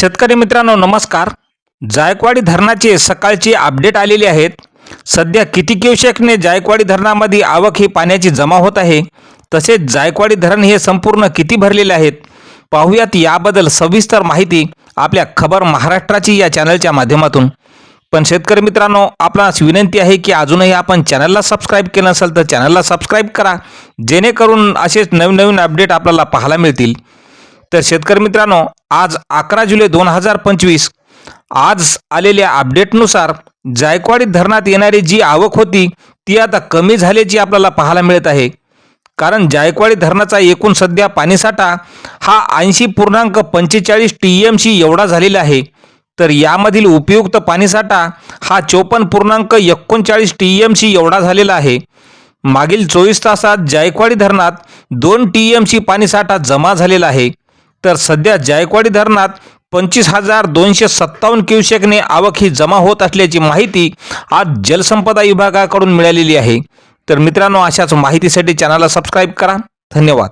शेतकरी मित्रांनो नमस्कार. जायकवाडी धरणाचे सकाळची अपडेट आलेले आहेत. सध्या किती क्युसेकने जायकवाडी धरणामध्ये आवक ही पाण्याची जमा होत आहे? तसेच जायकवाडी धरण हे संपूर्ण किती भरलेले आहेत? पाहूयात याबद्दल सविस्तर माहिती आपल्या खबर महाराष्ट्राची या चॅनलच्या माध्यमातून. पण शेतकरी मित्रांनो आपणास विनंती आहे की अजूनही आपण चॅनलला सबस्क्राईब केलं नसेल तर चॅनलला सबस्क्राईब करा. जेणेकरून असेच नवीन नवीन अपडेट आपल्याला पाहायला मिळतील. तर शेतकरी मित्रांनो आज अकरा जुलै दोन हजार पंचवीस आज आलेल्या अपडेटनुसार जायकवाडी धरणात येणारी जी आवक होती ती आता कमी झाल्याची आपल्याला पाहायला मिळत आहे. कारण जायकवाडी धरणाचा एकूण सध्या पाणीसाठा हा ऐंशी पूर्णांक पंचेचाळीस टी एम सी एवढा झालेला आहे. तर यामधील उपयुक्त पाणीसाठा हा चोपन्न पूर्णांक एकोणचाळीस टी एम सी एवढा झालेला आहे. मागील चोवीस तासात जायकवाडी धरणात दोन टी एम सी पाणीसाठा जमा झालेला आहे. तर सध्या जायकवाडी धरणात पंचवीस हजार दोनशे सत्तावन्न क्युसेकने आवक ही जमा होत असल्याची माहिती आज जलसंपदा विभागाकडून मिळालेली आहे. तर मित्रांनो अशाच माहितीसाठी चॅनलला सबस्क्राईब करा. धन्यवाद.